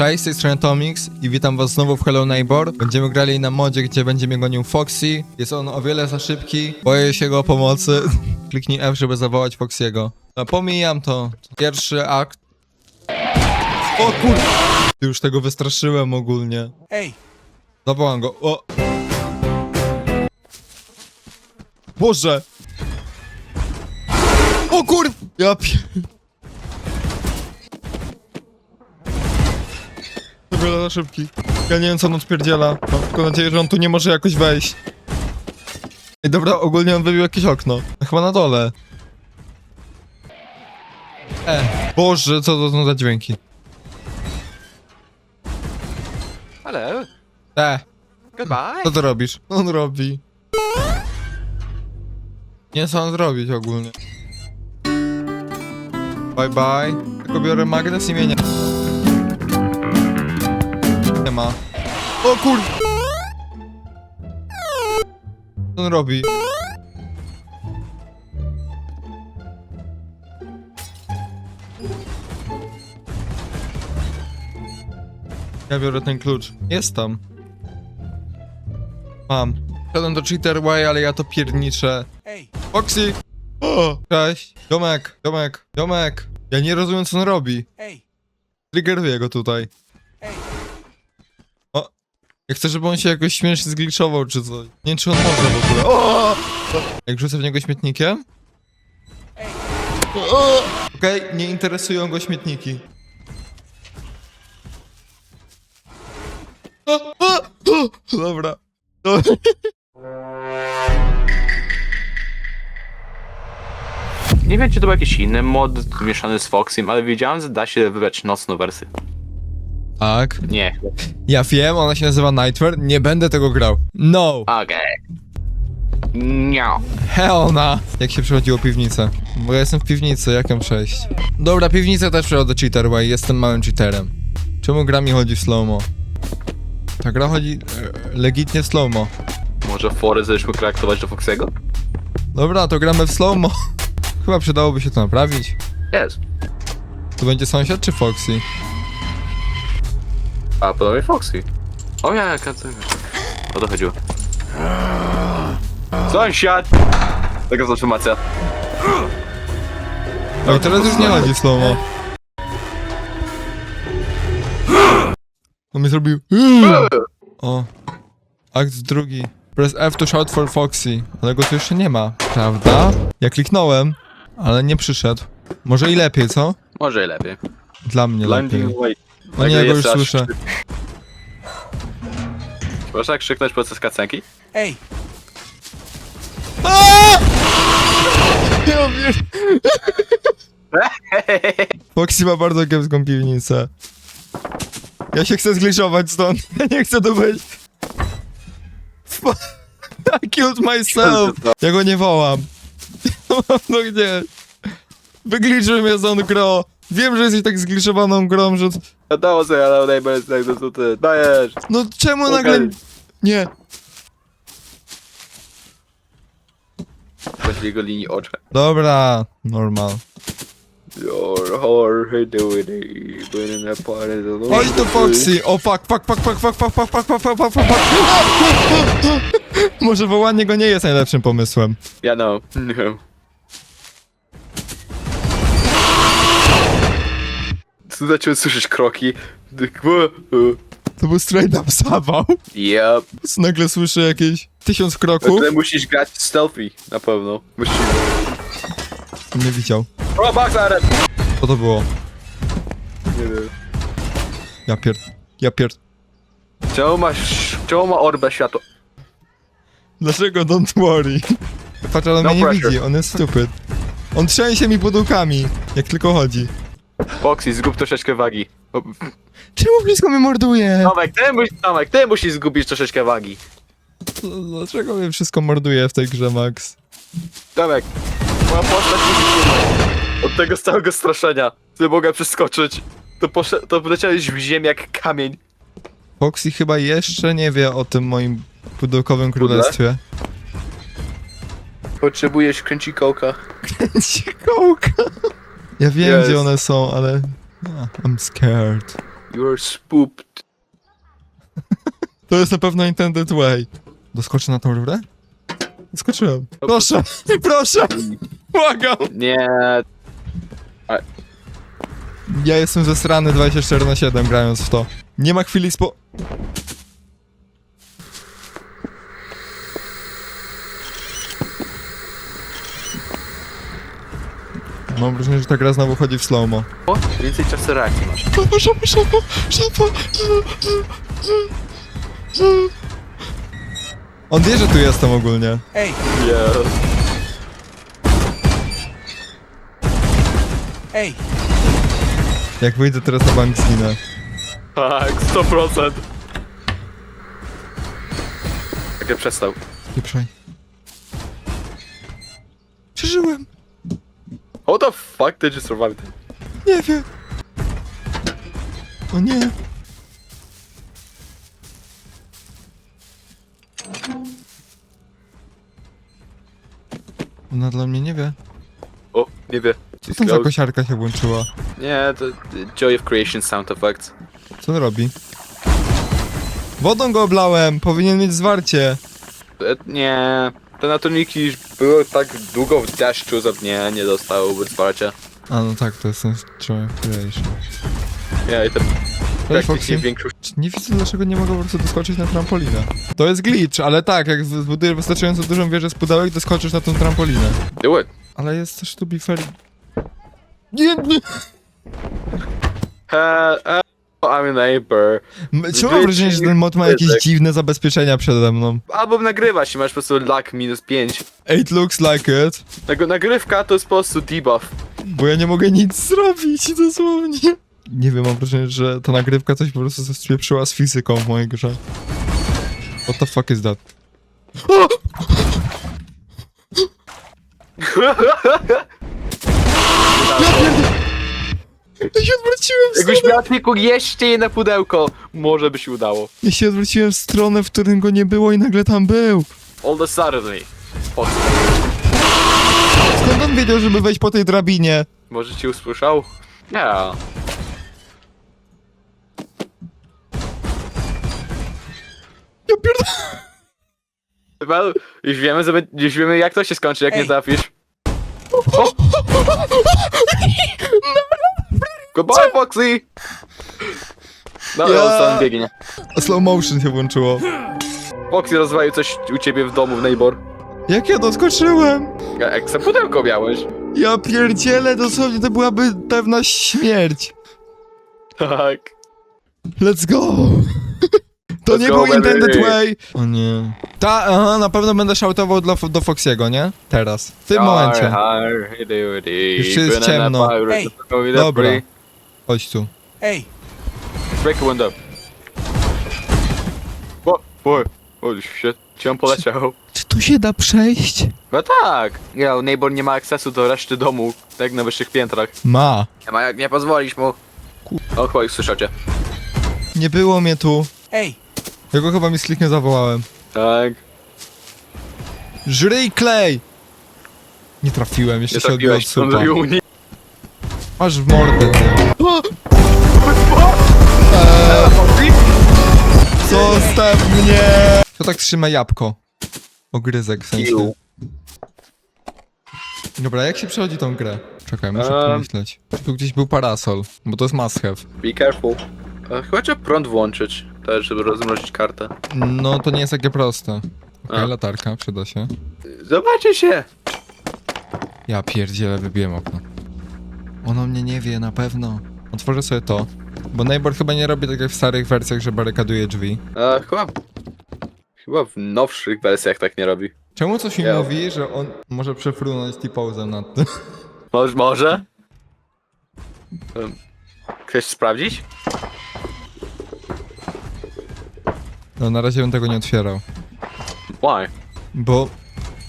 Cześć, z tej strony Tomix i witam was znowu w Hello Neighbor. Będziemy grali na modzie, gdzie będzie mnie gonił Foxy. Jest on o wiele za szybki, boję się go pomocy. Kliknij F, żeby zawołać Foxy'ego. No, pomijam to. Pierwszy akt. O kur... Już tego wystraszyłem ogólnie. Hey, Zawołam go. O! Boże! O kur... Ja pie... Dobra, za szybki. Ja nie wiem co on odpierdziela. Mam tylko nadzieję, że on tu nie może jakoś wejść. Ej, dobra, ogólnie on wybił jakieś okno. Chyba na dole. E, Boże, co to są za dźwięki? Hello. E, Goodbye. co ty robisz? On robi. Nie co on zrobić ogólnie. Bye bye. Tylko biorę magnes imienia. Nie ma. O kur... Co on robi? Ja biorę ten klucz. Jest tam. Mam. Szedłem do Cheater Way, ale ja to pierniczę. hey, Foxy! O! Cześć. Domek, domek, domek. Ja nie rozumiem, co on robi. Triggeruję go tutaj. Ja chcę, żeby on się jakoś śmiesznie zgliczował, czy coś. Nie wiem, czy on może w ogóle. O! Jak rzucę w niego śmietnikiem? Okej, nie interesują go śmietniki. O, o, o, Dobra. Dobra. Nie wiem, czy to był jakiś inny mod mieszany z Foxym, ale wiedziałem, że da się wybrać nocną wersję. Tak. Nie. Ja wiem, ona się nazywa Nightmare. Nie będę tego grał. No! Okej. Nie. Hell na! Jak się przechodziło piwnicę? Bo ja jestem w piwnicy, jak ją przejść? Dobra, piwnicę też przechodzę cheater way, jestem małym cheaterem. Czemu gra mi chodzi w slowmo? Ta gra chodzi e, legitnie w slowmo. Może fory zaczęliśmy traktować do Foxego? Dobra, to gramy w slowmo. Chyba przydałoby się to naprawić. Jest. To będzie sąsiad czy Foxy? A, podobnie Foxy. O ja, jaka to... O to chodziło. Sąsiad! Taka transformacja. Oj, teraz już nie chodzi w slowmo. On mi zrobił... O. Akt drugi. Press F to shout for Foxy. Ale go tu jeszcze nie ma, prawda? Ja kliknąłem, ale nie przyszedł. Może i lepiej, co? Może i lepiej. Dla mnie lepiej. No nie, go już aż słyszę. tak krzyknąć podczas kacenki? Wiem. Foxy ma bardzo kiepską piwnicę. Ja się chcę zgliszować stąd. Ja nie chcę tu być. I killed myself. Ja go nie wołam. No gdzie? Wygliczuj mnie stąd gro. Wiem, że jesteś tak zgliszowaną grą, że... Wiadomo, ja neighbor jest jak to ty. Dajesz! No czemu Okej. nagle... Nie. Bądź jego linii oczu. Dobra, normal. Your whore doing it, in a party the Oj to Foxy! O fuck, fuck, fuck, fuck, fuck, fuck, fuck, fuck, fuck, fuck, fuck, fuck, fuck. Może wołanie go nie jest najlepszym pomysłem. Ja no. No. Tu zacząłem słyszeć kroki. Tak, wo. To był straight up zawał. Yep. Nagle słyszę jakieś tysiąc kroków. Ale musisz grać stealthy, na pewno. Musisz... Nie widział. O! Co to było? Nie wiem. Ja pier... Ja pier... Czemu masz... Czemu ma orbę światła? Dlaczego don't worry? Patrz, ale on No mnie nie pressure. widzi, on jest stupid. On trzęsie mi pudełkami, jak tylko chodzi. Foxy, zgub troszeczkę wagi. O, Czemu blisko mnie morduje? Tomek, ty, musisz, Tomek, ty musisz zgubić troszeczkę wagi. Dlaczego mnie wszystko morduje w tej grze, Max? Tomek, moja postać musi się od tego całego straszenia. Nie mogę przeskoczyć. To, posze- to wleciałeś w ziemię jak kamień. Foxy chyba jeszcze nie wie o tym moim pudełkowym Pudle? królestwie. Potrzebujesz kręcikołka. Kołka. Ja wiem, Jest. gdzie one są, ale... Ah, I'm scared. You're spooked. To jest na pewno intended way. Doskoczę na tą rurę? Doskoczyłem. Proszę, proszę! Błagam! Nie, Ja jestem zesrany 24 na 7 grając w to. Nie ma chwili spo... Mam wrażenie, że ta gra znowu chodzi w slow-mo. o, więcej czasu reakcji masz. Szafa, szafa, szafa, szafa. On wie, że tu jestem ogólnie. Hey, Yes. hey, Jak wyjdę teraz na bank zginę. Tak, 100%. Jak ja przestał. Pieprzaj. Przeżyłem. How the fuck did you survive that? Nie wiem. O nie. Ona dla mnie nie wie. O, nie wie. Co tam za kosiarka się włączyła? Nie, to Joy of Creation sound effects. Co on robi? Wodą go oblałem, powinien mieć zwarcie. E, Nie, te naturniki były tak długo w deszczu, że nie, nie dostały wsparcia. A no tak, to jest ten Creation. Nie, i ten Cześć praktycznie Foxy. większość... Nie widzę dlaczego nie mogę po prostu doskoczyć na trampolinę. To jest glitch, ale tak, jak zbudujesz wystarczająco dużą wieżę z pudełek, doskoczysz na tą trampolinę. Do it. Ale jest też to be fair... Nie, nie. He, he, I'm a neighbor. Czemu mam wrażenie, że ten mod ma jakieś dziwne zabezpieczenia przede mną? Albo nagrywać i masz po prostu luck minus 5. It looks like it. Nag nagrywka to jest po prostu debuff. Bo ja nie mogę nic zrobić, dosłownie. Nie wiem, mam wrażenie, że ta nagrywka coś po prostu spieprzyła z fizyką w mojej grze. What the fuck is that? Ja się odwróciłem w Jakbyś stronę... miał tylko jeszcze jedno pudełko, może by się udało. Ja się odwróciłem w stronę, w którym go nie było i nagle tam był. All the suddenly. Skąd on wiedział, żeby wejść po tej drabinie? może cię usłyszał? Nie. Ja pierd... Well, już wiemy, już wiemy jak to się skończy, jak nie Ej. trafisz. O! Goodbye, Foxy! No, Ja- yeah. on biegnie. Slow motion się włączyło. Foxy rozwalił coś u ciebie w domu, w neighbor. Jak ja doskoczyłem? Ja- Jak se pudełko miałeś. Ja pierdzielę, dosłownie to byłaby pewna śmierć. Tak. Let's go! To Let's nie go, był baby. intended way! O nie. Ta, aha, na pewno będę shoutował dla, do Foxiego, nie? Teraz. W tym momencie. Jeszcze jest ciemno. Dobra. Chodź tu. hey, Break a window. Bo, boy. Holy shit. On poleciał. Czy tu się da przejść? No tak. Ja, neighbor nie ma akcesu do reszty domu, tak jak na wyższych piętrach. Ma. Nie ma jak nie pozwolić mu. O, ich słyszycie. Nie było mnie tu. hey, Ja go chyba mi skliknie zawołałem. Tak. Żryj klej! Nie trafiłem, jeszcze Nie się odbiło od trafiłeś, on supa. zrobił uni. Aż w mordę. ty. Zostaw mnie! Kto tak trzyma jabłko? Ogryzek w sensie. Dobra, jak się przechodzi tą grę? Czekaj, muszę Ehm. pomyśleć. Czy tu gdzieś był parasol? Bo to jest must have. Be careful. E, chyba trzeba prąd włączyć, też, żeby rozmrozić kartę. No, to nie jest takie proste. Okej, A. latarka, przyda się. Zobaczcie się! Ja pierdzielę, wybiłem okno. Ono mnie nie wie, na pewno. Otworzę sobie to. Bo Neighbor chyba nie robi tak jak w starych wersjach, że barykaduje drzwi. E, chyba... Chyba w nowszych wersjach tak nie robi. Czemu coś mi Ja- mówi, że on może przefrunąć T-pozem nad tym? Może? może? Em, Chcesz sprawdzić? No, na razie bym tego nie otwierał. Why? Bo...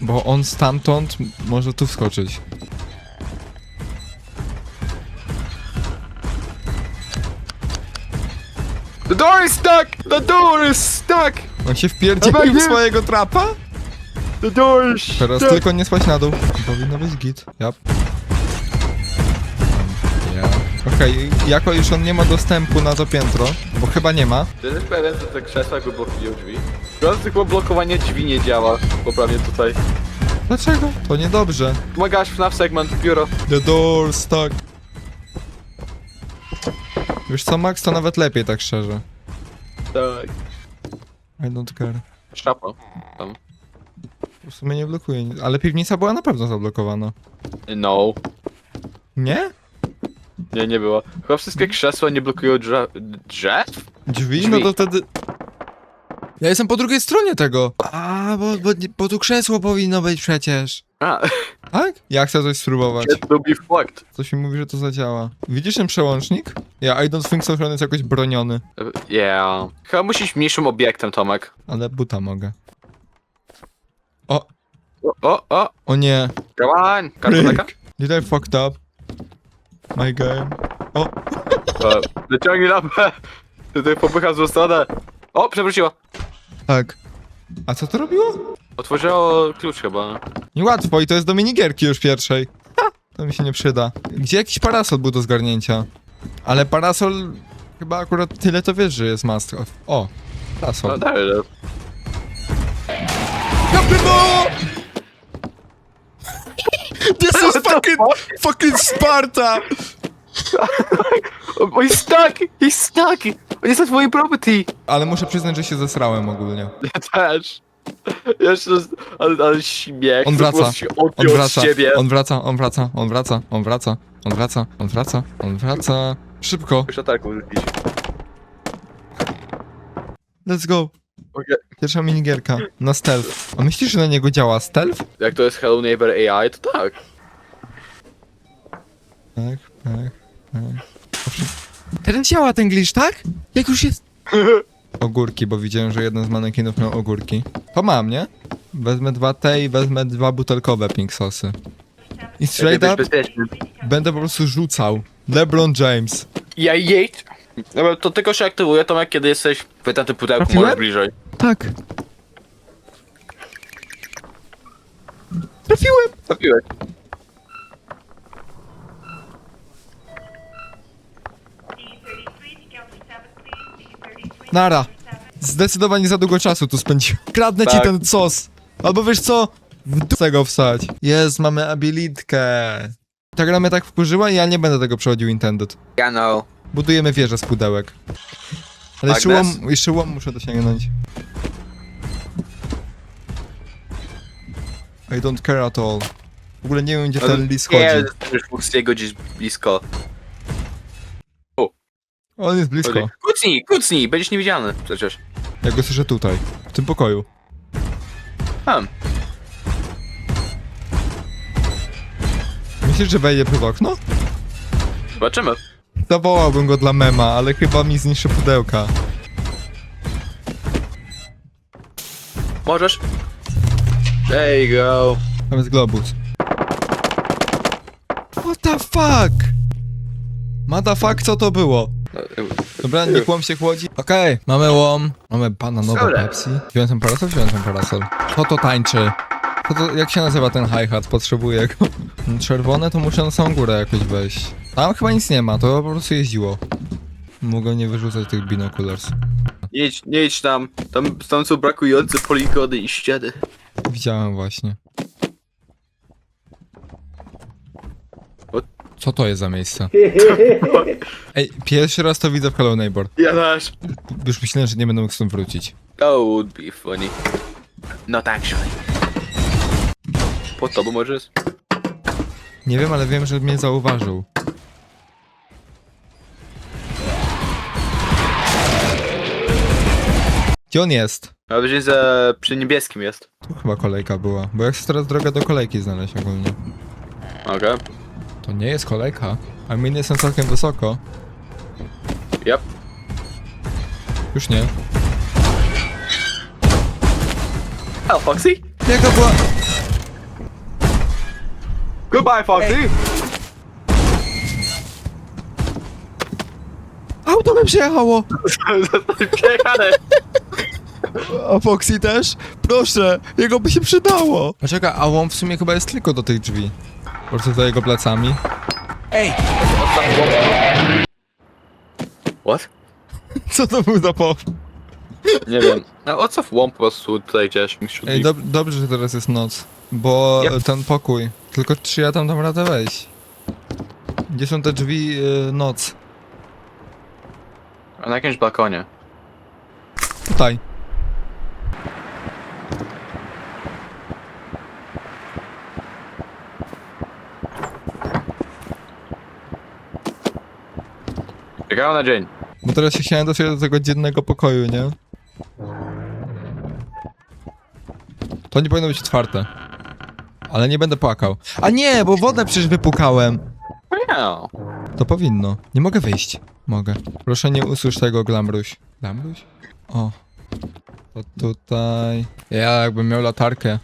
Bo on stamtąd może tu wskoczyć. The door is stuck! The door is stuck! On się wpierdzielił w swojego trapa? The door is Teraz stuck! tylko nie spać na dół. Powinno być git. Yep. Ja. Okej, jako już on nie ma dostępu na to piętro, bo chyba nie ma. Czy jesteś pewien, że te krzesła go blokują drzwi? Teraz tylko blokowanie drzwi nie działa, poprawnie tutaj. Dlaczego? To niedobrze. Pomagasz FNAF segment biuro. The door stuck. Wiesz co, Max, to nawet lepiej, tak szczerze. Tak. I don't care. Szapa. Tam. W sumie nie blokuje nic. Ale piwnica była na pewno zablokowana. No. Nie? Nie, nie było. Chyba wszystkie krzesła nie blokują drzew. Drzew? Drzwi? Drzwi. No to wtedy... Ja jestem po drugiej stronie tego. A, bo, bo, bo tu krzesło powinno być przecież. A, Tak? Ja chcę coś spróbować. get to be fucked. Coś mi mówi, że to zadziała. Widzisz ten przełącznik? Ja I don't think so, że on jest jakoś broniony. Yeah. Chyba musisz mniejszym obiektem, Tomek. Ale buta mogę. O, O, o, o. o nie. Come on. Kartonaka? Did I fucked up? My game. O, E, Wyciągnij lampę. Tutaj popycha w złą stronę. O, przewróciła. Tak. A co to robiło? Otworzyło klucz chyba. Niełatwo i to jest do minigierki już pierwszej. Ha, to mi się nie przyda. Gdzie jakiś parasol był do zgarnięcia? Ale parasol... Chyba akurat tyle to wiesz, że jest must have. O, No parasol. dalej. no. Kapymo! This is fucking, fucking Sparta! O, He's stuck! He's stuck! On jest na property! Ale muszę przyznać, że się zesrałem ogólnie. Ja też. Jeszcze, ale, ale śmiech. On wraca. On wraca, z ciebie. on wraca, on wraca, on wraca, on wraca, on wraca, on wraca, on wraca. Szybko, Muszę tak rzucić. let's go. Okej. Pierwsza minigierka na stealth. A myślisz, że na niego działa stealth? Jak to jest Hello Neighbor AI, to tak. Tak, tak, tak. Teraz działa ten glitch, tak? Jak już jest... Ogórki, bo widziałem, że jeden z manekinów miał ogórki. To mam, nie? Wezmę dwa te i wezmę dwa butelkowe pink sosy. I straight up będę po prostu rzucał. LeBron James. Ja jej. Dobra, to tylko się aktywuje, Tomek, kiedy jesteś w tym pudełku, Trafiłem? może bliżej. Tak. Trafiłem! Trafiłeś. Nara. Zdecydowanie za długo czasu tu spędziłem. Kradnę ci Tak. ten sos. Albo wiesz co? W dupę go wsać. Jest, mamy abilitkę. Ta gra mnie tak wkurzyła i ja nie będę tego przechodził intended. Ja know. Budujemy wieżę z pudełek. Ale jeszcze łom, jeszcze łom muszę dosięgnąć. I don't care at all. W ogóle nie wiem, gdzie ten lis chodzi. Nie, już Fuxiego gdzieś blisko. On jest blisko. Kucnij, kucnij, będziesz niewidzialny przecież. Ja go słyszę tutaj, w tym pokoju. Hmm. Myślisz, że wejdzie przez okno? Zobaczymy. Zawołałbym go dla mema, ale chyba mi zniszczy pudełka. Możesz. There you go. Tam jest globus. What the fuck? Motherfuck, co to było? Dobra, niech łom się chłodzi. Okej, mamy łom, mamy bananowe Dobra. Pepsi. Wziąłem ten parasol, wziąłem ten parasol. Co to tańczy? Co to, jak się nazywa ten hi-hat? Potrzebuję go. Czerwone to muszę na samą górę jakoś wejść. Tam chyba nic nie ma, to po prostu jeździło. Mogę nie wyrzucać tych binoculars. Nie idź, nie idź tam. Tam, tam są brakujące poligony i ściany. Widziałem właśnie. Co to jest za miejsce? Ej, pierwszy raz to widzę w Hello Neighbor. Ja też. Już myślałem, że nie będę mógł stąd wrócić. That would be funny. Not actually. Pod tobą może jest? Nie wiem, ale wiem, że mnie zauważył. Gdzie on jest? Mam wrażenie, że przy niebieskim jest. Tu chyba kolejka była, bo jak chcę teraz drogę do kolejki znaleźć ogólnie. Okej. To nie jest kolejka. A min jestem całkiem wysoko. Yep. Już nie. Hell, Foxy. Jaka była... Goodbye, Foxy. Auto mi przyjechało! Piekane. A Foxy też? Proszę, jego by się przydało! Poczekaj, a łom w sumie chyba jest tylko do tych drzwi. Po prostu za jego plecami. Ej! What? Co to był za po... Nie wiem. No odstaw łom po prostu tutaj gdzieś. Ej, dob dobrze, że teraz jest noc, bo Yep. ten pokój. Tylko czy ja tam dam radę wejść? Gdzie są te drzwi y, noc? Na jakimś balkonie. Tutaj. Czekałem na dzień. Bo teraz się chciałem dostać do tego dziennego pokoju, nie? To nie powinno być otwarte. Ale nie będę płakał. A nie, bo wodę przecież wypukałem. Miau. To powinno. Nie mogę wyjść. Mogę. Proszę nie usłysz tego, Glamruś. Glamruś? O. To tutaj... Ja jakbym miał latarkę.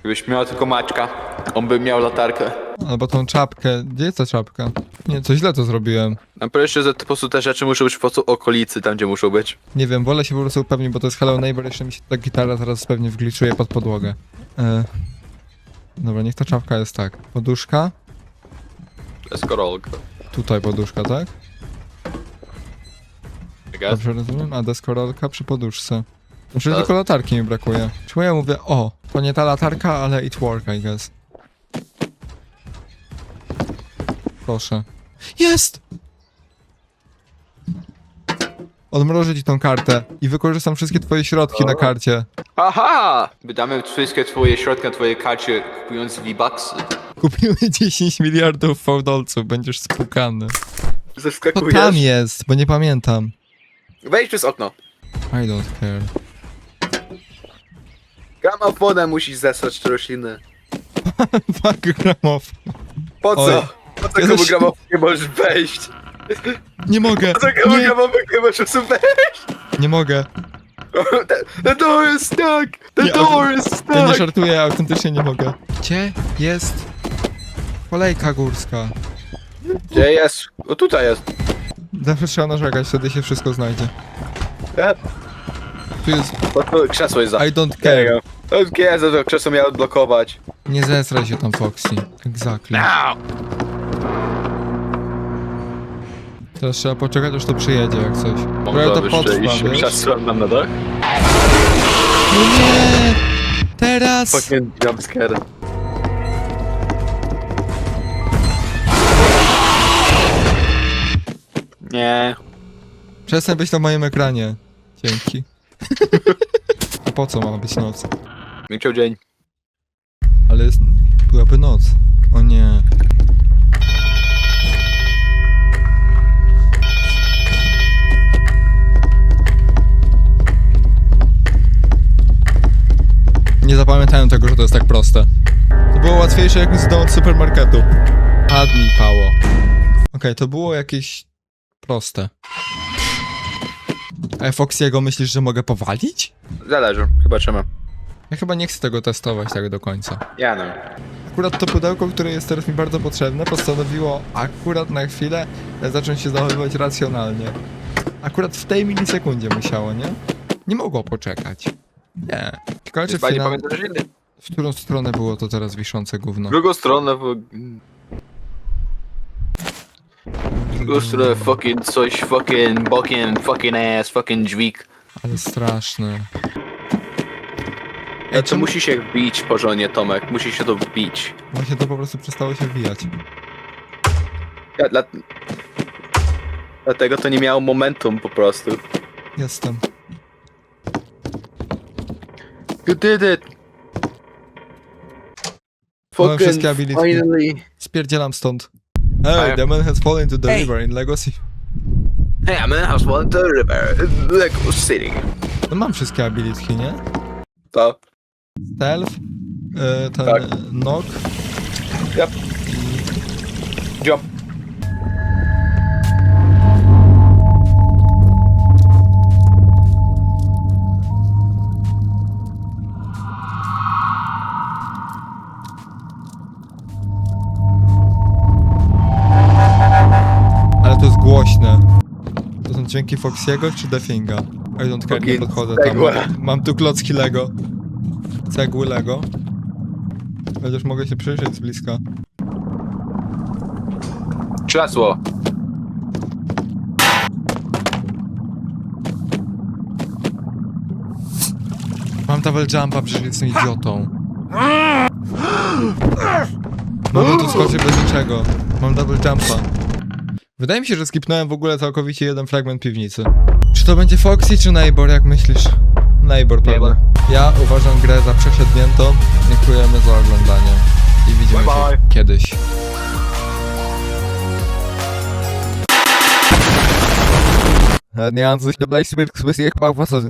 Gdybyś miał tylko Maćka, on by miał latarkę. Albo tą czapkę. Gdzie jest ta czapka? Nie, to źle to zrobiłem. Na pierwsze, że po prostu te rzeczy muszą być po prostu okolicy, tam gdzie muszą być. Nie wiem, wolę się po prostu upewnić, bo to jest Hello Neighbor, jeszcze mi się ta gitara zaraz pewnie wgliczuje pod podłogę. E... Dobra, niech ta czapka jest tak. Poduszka. To jest korolka. Tutaj poduszka, tak? Dobrze rozumiem? A deskorolka przy poduszce. Znaczy Tak. tylko latarki mi brakuje. Czemu ja mówię, o, to nie ta latarka, ale it work, I guess. Proszę. Jest! Odmrożę ci tą kartę i wykorzystam wszystkie twoje środki na karcie. Aha! Wydamy wszystkie twoje środki na twojej karcie, kupując V-Bucksy. Kupimy 10 miliardów fałdolców, będziesz spukany. To tam jest, bo nie pamiętam. Wejdź przez okno. I don't care. Gramofonem musisz zesrać te rośliny. Fuck gramofon. Po Oj. co? Po co Ja komu też- gramofon nie możesz wejść? Nie mogę! Po co komu Nie, gramofon nie możesz wejść? nie mogę. The, the door is stuck! The Nie, door is Ja nie stuck! żartuję, ja autentycznie nie mogę. Gdzie jest kolejka górska? Gdzie jest? O tutaj jest. Zawsze trzeba narzekać, wtedy się wszystko znajdzie. E, Tu jest krzesło jest za... I don't care. Okay, za to krzesło miał odblokować. Nie zesraj się tam, Foxy. Exactly. Teraz trzeba poczekać, aż to przyjedzie, jak coś. Trochę to potrwa, wiesz? krzesłem nam na dach? No nie! Teraz! Fucking jumpscare. Nie. Przestań być na moim ekranie. Dzięki. Po co ma być noc? Chciał dzień. Ale jest... byłaby noc. O nie. Nie zapamiętałem tego, że to jest tak proste. To było łatwiejsze jak z domu od supermarketu. Padnij, Pało. Okej, to było jakieś proste. A Foxiego myślisz, że mogę powalić? Zależy, zobaczymy. Ja chyba nie chcę tego testować tak do końca. Ja no. Akurat to pudełko, które jest teraz mi bardzo potrzebne, postanowiło akurat na chwilę e, zacząć się zachowywać racjonalnie. Akurat w tej milisekundzie musiało, nie? Nie mogło poczekać. Nie. Ciekawe, czy Chyba nie final... pamiętam, że inny. w którą stronę było to teraz wiszące gówno. W drugą stronę, w... Stronę fucking coś, fucking, fucking, fucking ass, fucking dźwig. Ale straszne. Ej, to czemu... musi się wbić porządnie, Tomek. Musi się to wbić. Właśnie to po prostu przestało się wbijać. Ja, dla... Dlatego to nie miało momentum po prostu. Jestem. You did it! Mamy wszystkie abilitki. finally. Spierdzielam stąd. Hey, the man has fallen to the Ej. river in Legacy. Hey, I'm in house one the river, Lego City. No mam wszystkie abilitki, nie? To. Stealth, e, ten Tak. e, knock, Yep. Jump. Dźwięki Foxiego czy Definga? I don't care, nie podchodzę tam. cegła. Mam, mam tu klocki Lego. Cegły Lego. Chociaż mogę się przyjrzeć z bliska. krzesło. Mam double jumpa, przecież jestem idiotą. Mogę tu skoczyć bez niczego. Mam double jumpa. Wydaje mi się, że skipnąłem w ogóle całkowicie jeden fragment piwnicy. Czy to będzie Foxy czy Neighbor, jak myślisz? Neighbor, prawda? Ja uważam grę za przesiedniętą. Dziękujemy za oglądanie. I widzimy Bye się bye. kiedyś. Nie mam coś do